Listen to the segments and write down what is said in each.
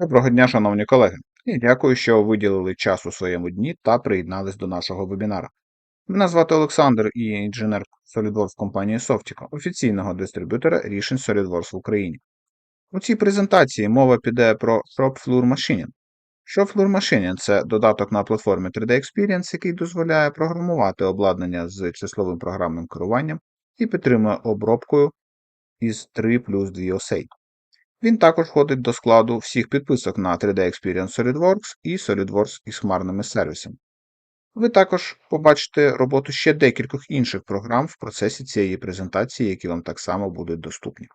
Доброго дня, шановні колеги, і дякую, що виділили час у своєму дні та приєднались до нашого вебінару. Мене звати Олександр і я інженер SolidWorks компанії Softico, офіційного дистриб'ютора рішень SolidWorks в Україні. У цій презентації мова піде про Shop Floor Machining. Shop Floor Machining – це додаток на платформі 3D Experience, який дозволяє програмувати обладнання з числовим програмним керуванням і підтримує обробкою із 3 плюс 2 осей. Він також входить до складу всіх підписок на 3D Experience SolidWorks і SolidWorks із хмарними сервісами. Ви також побачите роботу ще декількох інших програм в процесі цієї презентації, які вам так само будуть доступні.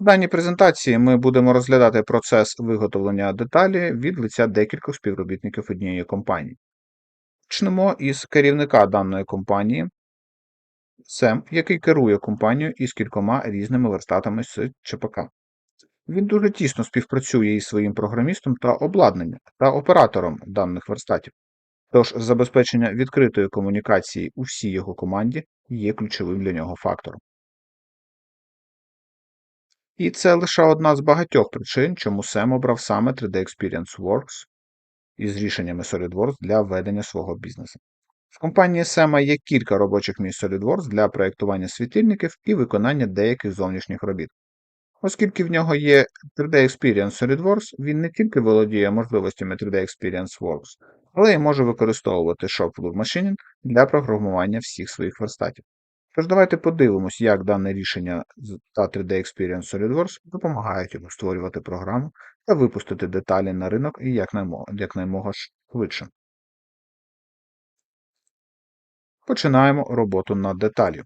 В даній презентації ми будемо розглядати процес виготовлення деталі від лиця декількох співробітників однієї компанії. Почнемо із керівника даної компанії, Сем, який керує компанією із кількома різними верстатами з ЧПК. Він дуже тісно співпрацює із своїм програмістом та обладнанням та оператором даних верстатів, тож забезпечення відкритої комунікації у всій його команді є ключовим для нього фактором. І це лише одна з багатьох причин, чому Сем обрав саме 3D Experience Works із рішеннями SolidWorks для ведення свого бізнесу. В компанії Сема є кілька робочих місць SolidWorks для проєктування світильників і виконання деяких зовнішніх робіт. Оскільки в нього є 3D Experience SolidWorks, він не тільки володіє можливостями 3D Experience Works, але й може використовувати Shop Floor Machining для програмування всіх своїх верстатів. Тож давайте подивимось, як дане рішення та 3D Experience SolidWorks допомагають йому створювати програму та випустити деталі на ринок і якнаймога швидше. Починаємо роботу над деталлю.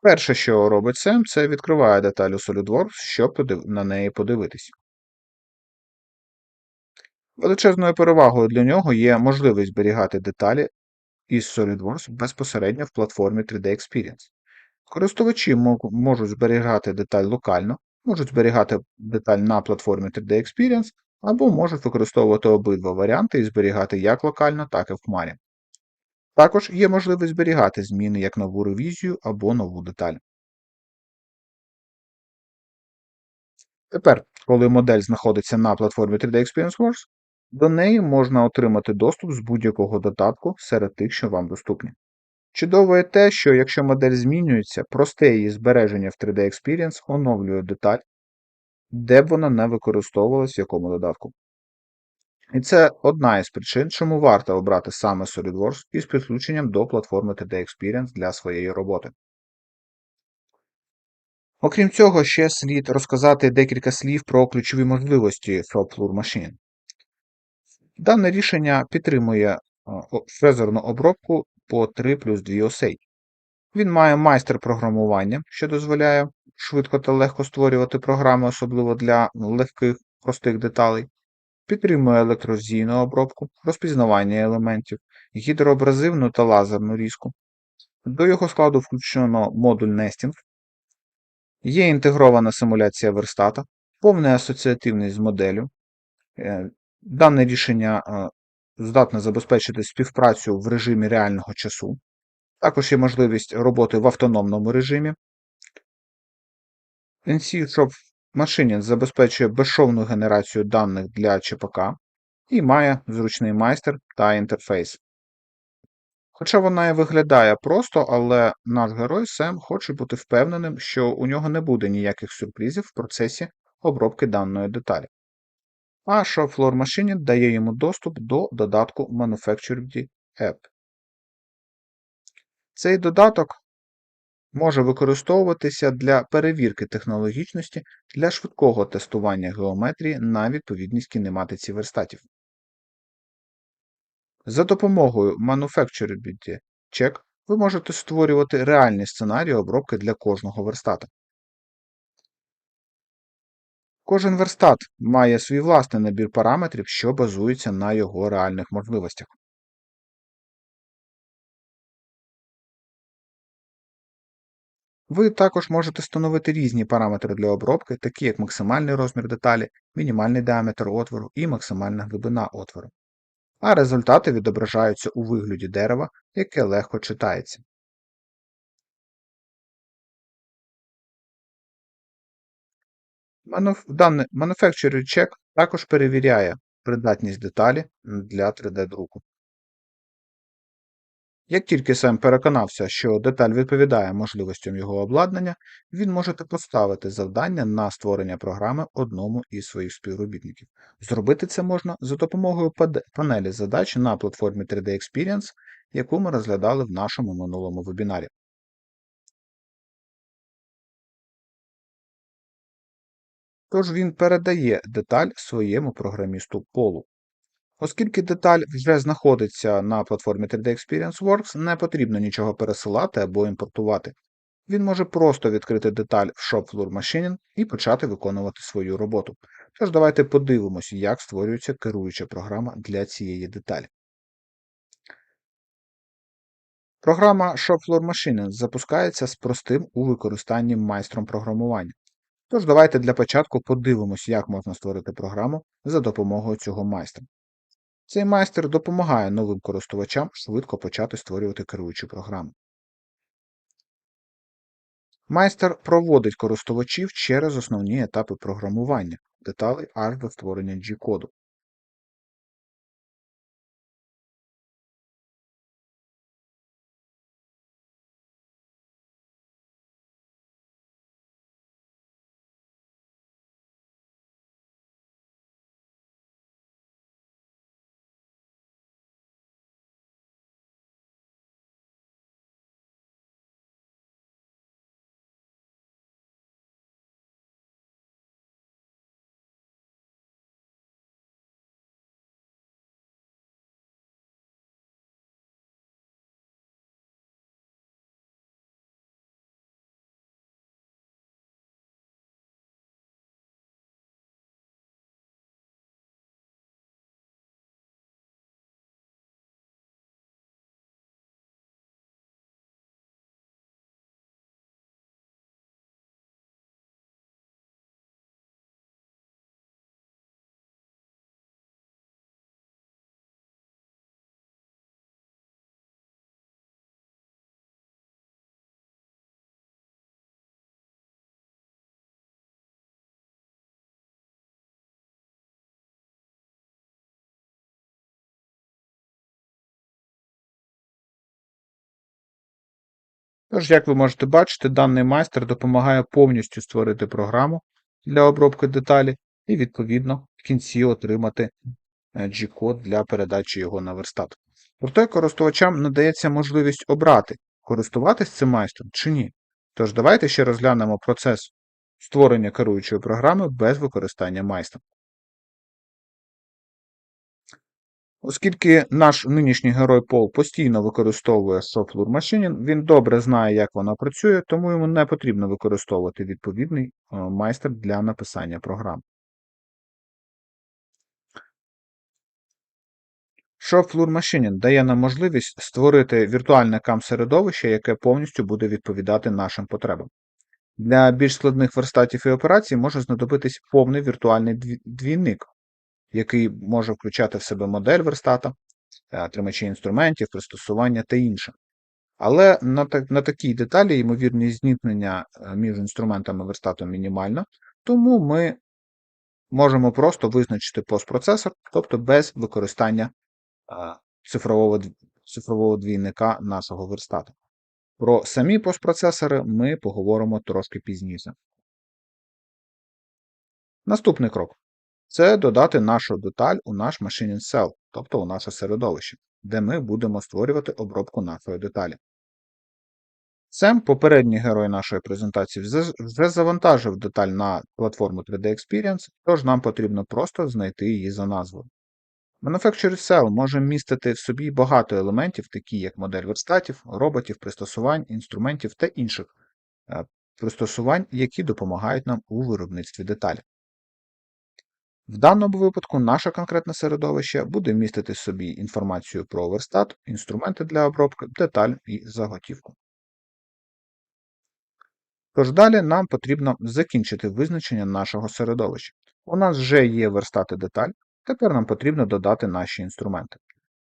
Перше, що робить Сем, це відкриває деталь у SolidWorks, щоб на неї подивитись. Величезною перевагою для нього є можливість зберігати деталі із SolidWorks безпосередньо в платформі 3D Experience. Користувачі можуть зберігати деталь локально, можуть зберігати деталь на платформі 3D Experience, або можуть використовувати обидва варіанти і зберігати як локально, так і в хмарі. Також є можливість зберігати зміни як нову ревізію або нову деталь. Тепер, коли модель знаходиться на платформі 3D Experience Works, до неї можна отримати доступ з будь-якого додатку серед тих, що вам доступні. Чудово є те, що якщо модель змінюється, просте її збереження в 3D Experience оновлює деталь, де б вона не використовувалась в якому додатку. І це одна із причин, чому варто обрати саме SolidWorks із підключенням до платформи 3D Experience для своєї роботи. Окрім цього, ще слід розказати декілька слів про ключові можливості Floor Machine. Дане рішення підтримує фрезерну обробку по 3 плюс 2 осей. Він має майстер програмування, що дозволяє швидко та легко створювати програми, особливо для легких простих деталей підтримує електрозійну обробку, розпізнавання елементів, гідроабразивну та лазерну різку. До його складу включено модуль Nesting, є інтегрована симуляція верстата, повний асоціативність з моделлю. Е, дане рішення е, здатне забезпечити співпрацю в режимі реального часу. Також є можливість роботи в автономному режимі. NC Machine забезпечує безшовну генерацію даних для ЧПК і має зручний майстер та інтерфейс. Хоча вона і виглядає просто, але наш герой Сем хоче бути впевненим, що у нього не буде ніяких сюрпризів в процесі обробки даної деталі. А ShopFloor Machine дає йому доступ до додатку Manufactured App. Цей додаток може використовуватися для перевірки технологічності для швидкого тестування геометрії на відповідність кінематиці верстатів. За допомогою Manufacturability Check ви можете створювати реальні сценарії обробки для кожного верстата. Кожен верстат має свій власний набір параметрів, що базується на його реальних можливостях. Ви також можете встановити різні параметри для обробки, такі як максимальний розмір деталі, мінімальний діаметр отвору і максимальна глибина отвору. А результати відображаються у вигляді дерева, яке легко читається. Manufacturer Check також перевіряє придатність деталі для 3D-друку. Як тільки Сем переконався, що деталь відповідає можливостям його обладнання, він може поставити завдання на створення програми одному із своїх співробітників. Зробити це можна за допомогою панелі задач на платформі 3D Experience, яку ми розглядали в нашому минулому вебінарі. Тож він передає деталь своєму програмісту Полу. Оскільки деталь вже знаходиться на платформі 3D Experience Works, не потрібно нічого пересилати або імпортувати. Він може просто відкрити деталь в Shop Floor Machining і почати виконувати свою роботу. Тож давайте подивимося, як створюється керуюча програма для цієї деталі. Програма Shop Floor Machining запускається з простим у використанні майстром програмування. Тож давайте для початку подивимось, як можна створити програму за допомогою цього майстра. Цей майстер допомагає новим користувачам швидко почати створювати керуючу програму. Майстер проводить користувачів через основні етапи програмування, деталей аж до створення G-коду. Тож, як ви можете бачити, даний майстер допомагає повністю створити програму для обробки деталі і, відповідно, в кінці отримати е, G-код для передачі його на верстат. Проте користувачам надається можливість обрати, користуватись цим майстром чи ні. Тож давайте ще розглянемо процес створення керуючої програми без використання майстра. Оскільки наш нинішній герой Пол постійно використовує Software Machine, він добре знає, як вона працює, тому йому не потрібно використовувати відповідний е, майстер для написання програм. Shopfloor Machining дає нам можливість створити віртуальне CAM-середовище, яке повністю буде відповідати нашим потребам. Для більш складних верстатів і операцій може знадобитись повний віртуальний двійник, який може включати в себе модель верстата, е, тримачі інструментів, пристосування та інше. Але на, на такій деталі ймовірність зіткнення е, між інструментами верстату мінімальна, тому ми можемо просто визначити постпроцесор, тобто без використання е, цифрового, цифрового двійника нашого верстату. Про самі постпроцесори ми поговоримо трошки пізніше. Наступний крок це додати нашу деталь у наш Machine Cell, тобто у наше середовище, де ми будемо створювати обробку нашої деталі. Сем, попередній герой нашої презентації, вже- завантажив деталь на платформу 3D Experience, тож нам потрібно просто знайти її за назвою. Manufacturer Cell може містити в собі багато елементів, такі як модель верстатів, роботів, пристосувань, інструментів та інших е, пристосувань, які допомагають нам у виробництві деталі. В даному випадку наше конкретне середовище буде містити собі інформацію про верстат, інструменти для обробки, деталь і заготівку. Тож далі нам потрібно закінчити визначення нашого середовища. У нас вже є верстат і деталь, тепер нам потрібно додати наші інструменти.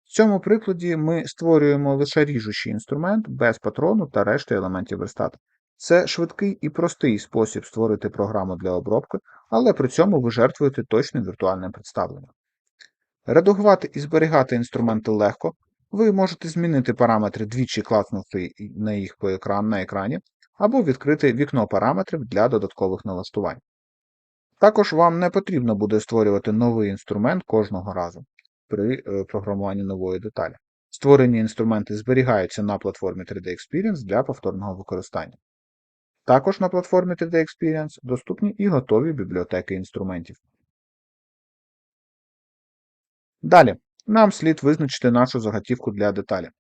В цьому прикладі ми створюємо лише ріжучий інструмент без патрону та решти елементів верстата. Це швидкий і простий спосіб створити програму для обробки, але при цьому ви жертвуєте точним віртуальним представленням. Редагувати і зберігати інструменти легко. Ви можете змінити параметри двічі класнувши на їх по екран, на екрані, або відкрити вікно параметрів для додаткових налаштувань. Також вам не потрібно буде створювати новий інструмент кожного разу при е, програмуванні нової деталі. Створені інструменти зберігаються на платформі 3D Experience для повторного використання. Також на платформі 3D Experience доступні і готові бібліотеки інструментів. Далі, нам слід визначити нашу заготівку для деталі.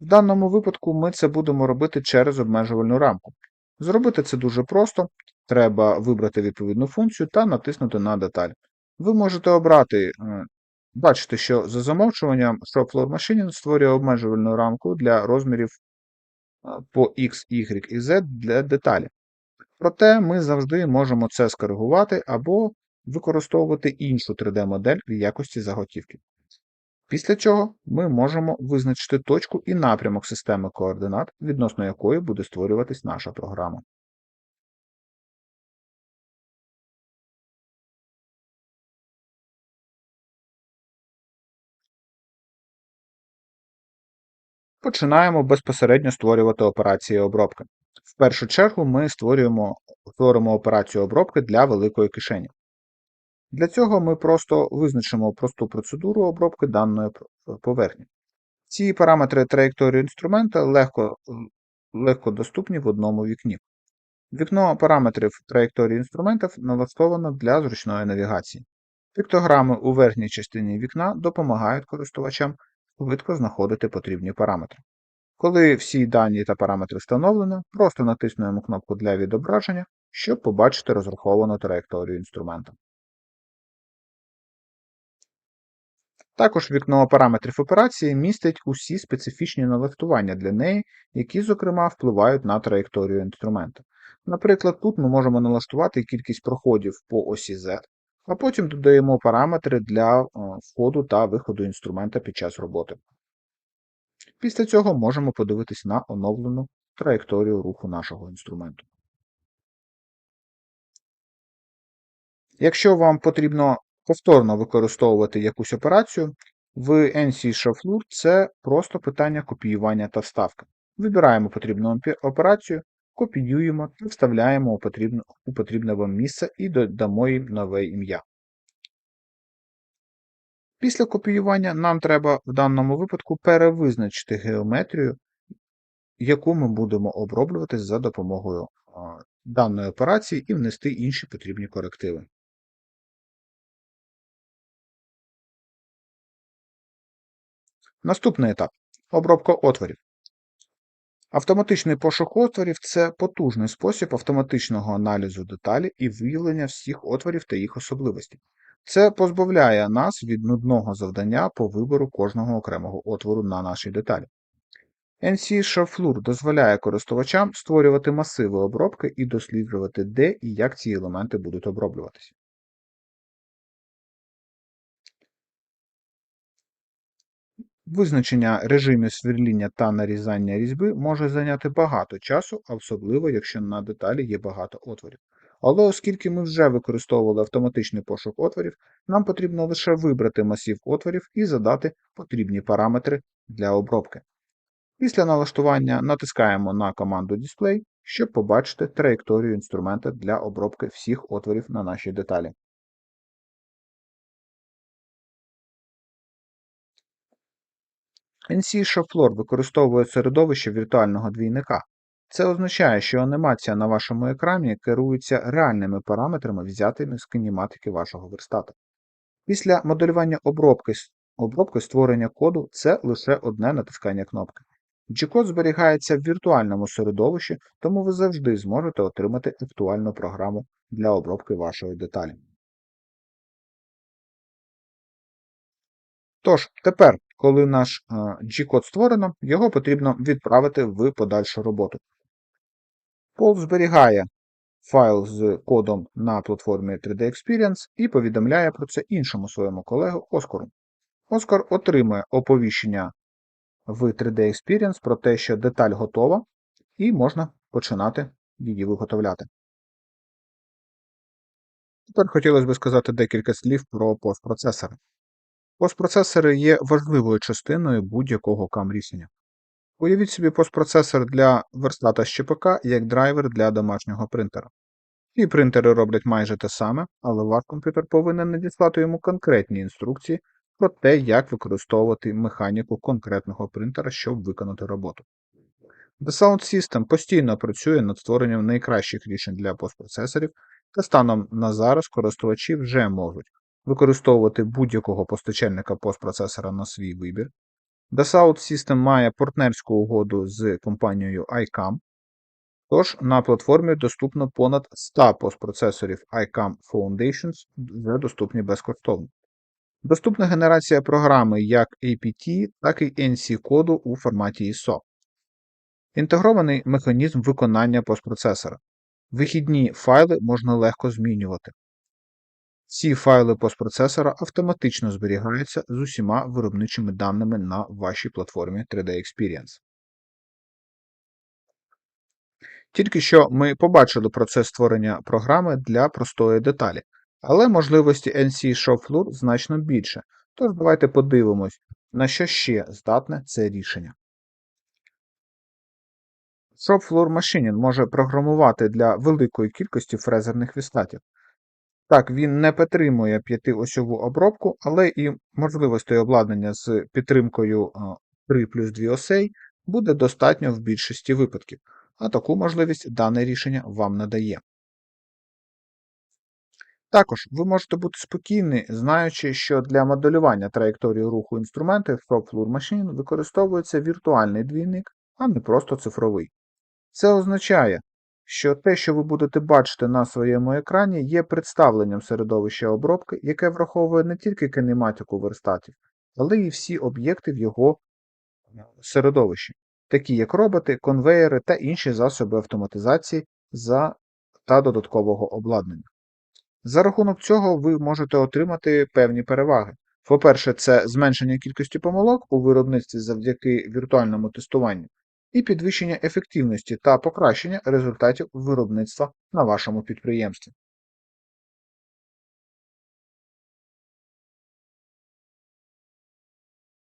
В даному випадку ми це будемо робити через обмежувальну рамку. Зробити це дуже просто. Треба вибрати відповідну функцію та натиснути на деталь. Ви можете обрати, е, бачите, що за замовчуванням ShopFloor Machine створює обмежувальну рамку для розмірів по X, Y і Z для деталі. Проте ми завжди можемо це скоригувати або використовувати іншу 3D-модель в якості заготівки. Після чого ми можемо визначити точку і напрямок системи координат, відносно якої буде створюватись наша програма. Починаємо безпосередньо створювати операції обробки. В першу чергу ми створюємо, створимо операцію обробки для великої кишені. Для цього ми просто визначимо просту процедуру обробки даної поверхні. Ці параметри траєкторії інструмента легко, легко доступні в одному вікні. Вікно параметрів траєкторії інструментів налаштовано для зручної навігації. Піктограми у верхній частині вікна допомагають користувачам швидко знаходити потрібні параметри. Коли всі дані та параметри встановлено, просто натиснуємо кнопку для відображення, щоб побачити розраховану траєкторію інструмента. Також вікно параметрів операції містить усі специфічні налаштування для неї, які, зокрема, впливають на траєкторію інструменту. Наприклад, тут ми можемо налаштувати кількість проходів по осі Z, а потім додаємо параметри для входу та виходу інструмента під час роботи. Після цього можемо подивитись на оновлену траєкторію руху нашого інструменту. Якщо вам потрібно повторно використовувати якусь операцію, в NC Shuffler це просто питання копіювання та вставки. Вибираємо потрібну операцію, копіюємо та вставляємо у потрібне, у потрібне вам місце і додамо їм нове ім'я. Після копіювання нам треба в даному випадку перевизначити геометрію, яку ми будемо оброблювати за допомогою даної операції і внести інші потрібні корективи. Наступний етап обробка отворів. Автоматичний пошук отворів це потужний спосіб автоматичного аналізу деталі і виявлення всіх отворів та їх особливостей. Це позбавляє нас від нудного завдання по вибору кожного окремого отвору на нашій деталі. NC Shaflur дозволяє користувачам створювати масиви обробки і досліджувати, де і як ці елементи будуть оброблюватися. Визначення режимів сверління та нарізання різьби може зайняти багато часу, особливо якщо на деталі є багато отворів. Але оскільки ми вже використовували автоматичний пошук отворів, нам потрібно лише вибрати масів отворів і задати потрібні параметри для обробки. Після налаштування натискаємо на команду Display, щоб побачити траєкторію інструмента для обробки всіх отворів на нашій деталі. NC Shopfloor використовує середовище віртуального двійника. Це означає, що анімація на вашому екрані керується реальними параметрами, взятими з кінематики вашого верстата. Після моделювання обробки обробки створення коду це лише одне натискання кнопки. G-код зберігається в віртуальному середовищі, тому ви завжди зможете отримати актуальну програму для обробки вашої деталі. Тож, тепер, коли наш е, G-код створено, його потрібно відправити в подальшу роботу. Пол зберігає файл з кодом на платформі 3D Experience і повідомляє про це іншому своєму колегу Оскару. Оскар отримує оповіщення в 3D Experience про те, що деталь готова, і можна починати її виготовляти. Тепер хотілося б сказати декілька слів про постпроцесори. Постпроцесори є важливою частиною будь-якого кам-рішення. Уявіть собі постпроцесор для верстата з ЧПК як драйвер для домашнього принтера. І принтери роблять майже те саме, але ваш комп'ютер повинен надіслати йому конкретні інструкції про те, як використовувати механіку конкретного принтера, щоб виконати роботу. The Sound System постійно працює над створенням найкращих рішень для постпроцесорів, та станом на зараз користувачі вже можуть використовувати будь-якого постачальника постпроцесора на свій вибір. Dassault System має партнерську угоду з компанією ICAM, тож на платформі доступно понад 100 постпроцесорів ICAM Foundations, вже доступні безкоштовно. Доступна генерація програми як APT, так і NC-коду у форматі ISO. Інтегрований механізм виконання постпроцесора. Вихідні файли можна легко змінювати. Ці файли постпроцесора автоматично зберігаються з усіма виробничими даними на вашій платформі 3D Experience. Тільки що ми побачили процес створення програми для простої деталі, але можливості NC ShopFloor значно більше. Тож давайте подивимось, на що ще здатне це рішення. ShopFloor Machine може програмувати для великої кількості фрезерних вістатів. Так, він не підтримує п'ятиосьову обробку, але і можливостей обладнання з підтримкою 3 плюс 2 осей буде достатньо в більшості випадків, а таку можливість дане рішення вам надає. Також ви можете бути спокійні, знаючи, що для моделювання траєкторії руху інструментів ShopFloor Machine використовується віртуальний двійник, а не просто цифровий. Це означає, що те, що ви будете бачити на своєму екрані, є представленням середовища обробки, яке враховує не тільки кинематику верстатів, але й всі об'єкти в його середовищі, такі як роботи, конвеєри та інші засоби автоматизації за та додаткового обладнання. За рахунок цього ви можете отримати певні переваги. По-перше, це зменшення кількості помилок у виробництві завдяки віртуальному тестуванню і підвищення ефективності та покращення результатів виробництва на вашому підприємстві.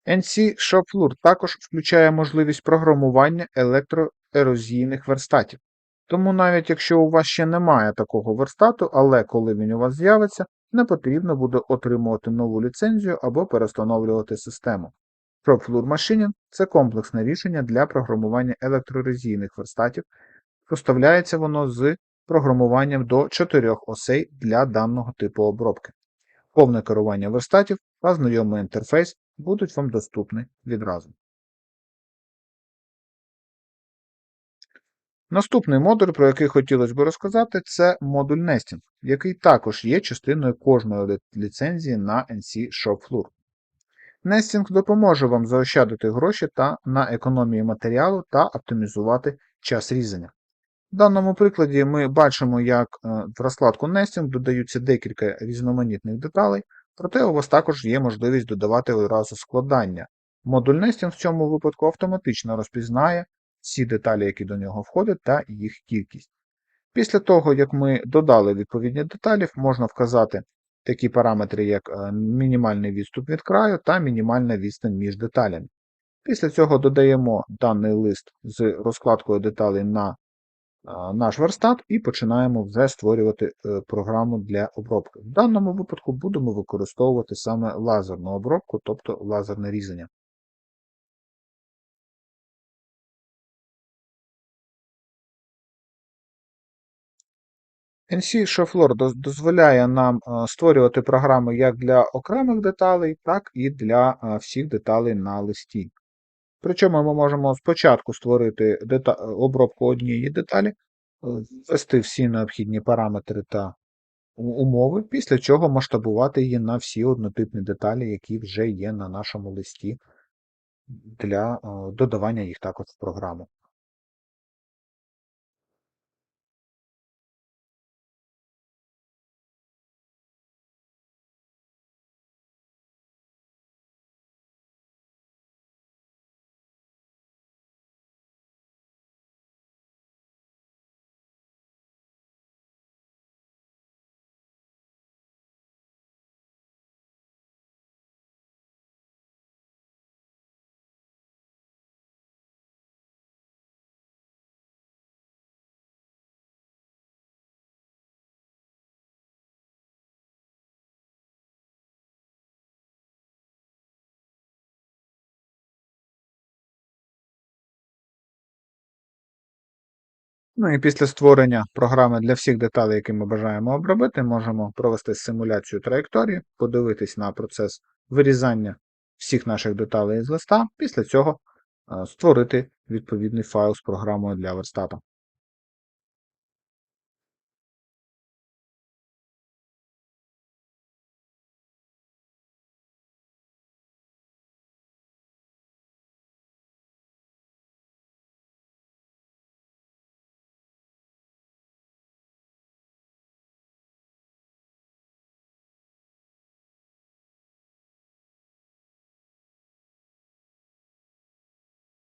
NC ShopFloor також включає можливість програмування електроерозійних верстатів. Тому навіть якщо у вас ще немає такого верстату, але коли він у вас з'явиться, не потрібно буде отримувати нову ліцензію або перестановлювати систему. PropFloor Machining – це комплексне рішення для програмування електрорезійних верстатів. Поставляється воно з програмуванням до 4 осей для даного типу обробки. Повне керування верстатів та знайомий інтерфейс будуть вам доступні відразу. Наступний модуль, про який хотілося б розказати, це модуль Nesting, який також є частиною кожної ліцензії на NC ShopFloor. Nesting допоможе вам заощадити гроші та на економії матеріалу та оптимізувати час різання. В даному прикладі ми бачимо, як е, в розкладку Nesting додаються декілька різноманітних деталей, проте у вас також є можливість додавати одразу складання. Модуль Nesting в цьому випадку автоматично розпізнає всі деталі, які до нього входять, та їх кількість. Після того, як ми додали відповідні деталі, можна вказати такі параметри, як е, мінімальний відступ від краю та мінімальна відстань між деталями. Після цього додаємо даний лист з розкладкою деталей на е, наш верстат і починаємо вже створювати е, програму для обробки. В даному випадку будемо використовувати саме лазерну обробку, тобто лазерне різання. NC ShowFloor дозволяє нам е, створювати програми як для окремих деталей, так і для е, всіх деталей на листі. Причому ми можемо спочатку створити обробку однієї деталі, е, ввести всі необхідні параметри та умови, після чого масштабувати її на всі однотипні деталі, які вже є на нашому листі, для додавання їх також в програму. Ну і після створення програми для всіх деталей, які ми бажаємо обробити, можемо провести симуляцію траєкторії, подивитись на процес вирізання всіх наших деталей з листа, після цього е, створити відповідний файл з програмою для верстата.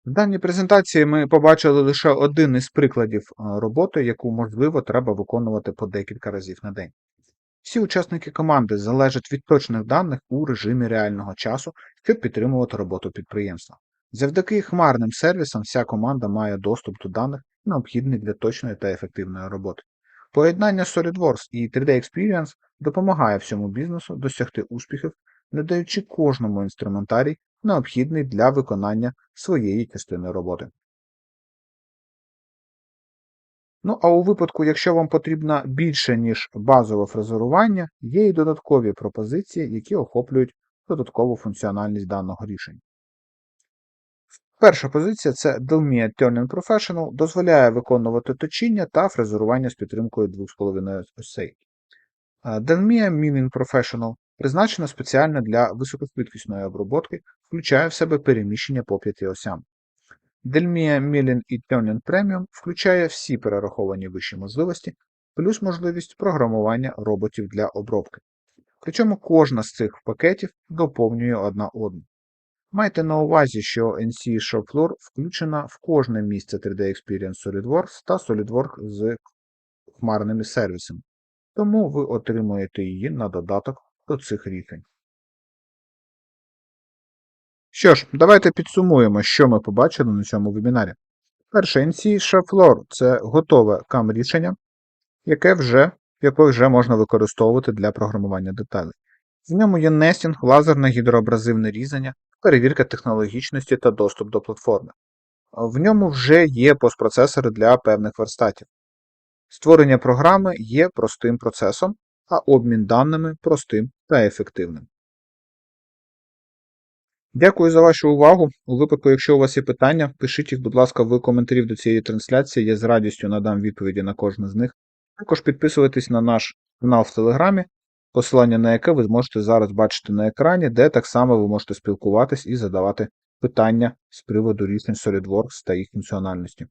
В даній презентації ми побачили лише один із прикладів е, роботи, яку, можливо, треба виконувати по декілька разів на день. Всі учасники команди залежать від точних даних у режимі реального часу, щоб підтримувати роботу підприємства. Завдяки хмарним сервісам вся команда має доступ до даних, необхідних для точної та ефективної роботи. Поєднання SolidWorks і 3D Experience допомагає всьому бізнесу досягти успіхів, надаючи кожному інструментарій, необхідний для виконання своєї частини роботи. Ну, а у випадку, якщо вам потрібно більше, ніж базове фрезерування, є і додаткові пропозиції, які охоплюють додаткову функціональність даного рішення. Перша позиція це Delmia Turning Professional, дозволяє виконувати точіння та фрезерування з підтримкою 2,5 осей. Delmia Milling Professional призначена спеціально для високошвидкісної обробки, включає в себе переміщення по п'яти осям. Delmia Milling і Turning Premium включає всі перераховані вищі можливості, плюс можливість програмування роботів для обробки. Причому кожна з цих пакетів доповнює одна одну. Майте на увазі, що NC ShopFloor включена в кожне місце 3D Experience SolidWorks та SolidWorks з хмарними сервісами, тому ви отримуєте її на додаток до цих рішень. Що ж, давайте підсумуємо, що ми побачили на цьому вебінарі. Перше, NC ShopFloor – це готове CAM рішення, яке вже, яке вже можна використовувати для програмування деталей. В ньому є нестінг, лазерне гідроабразивне різання, перевірка технологічності та доступ до платформи. В ньому вже є постпроцесори для певних верстатів. Створення програми є простим процесом, а обмін даними простим та ефективним. Дякую за вашу увагу. У випадку, якщо у вас є питання, пишіть їх, будь ласка, в коментарі до цієї трансляції, я з радістю надам відповіді на кожне з них. Також підписуйтесь на наш канал в Телеграмі, посилання на яке ви зможете зараз бачити на екрані, де так само ви можете спілкуватись і задавати питання з приводу рішень SolidWorks та їх функціональності.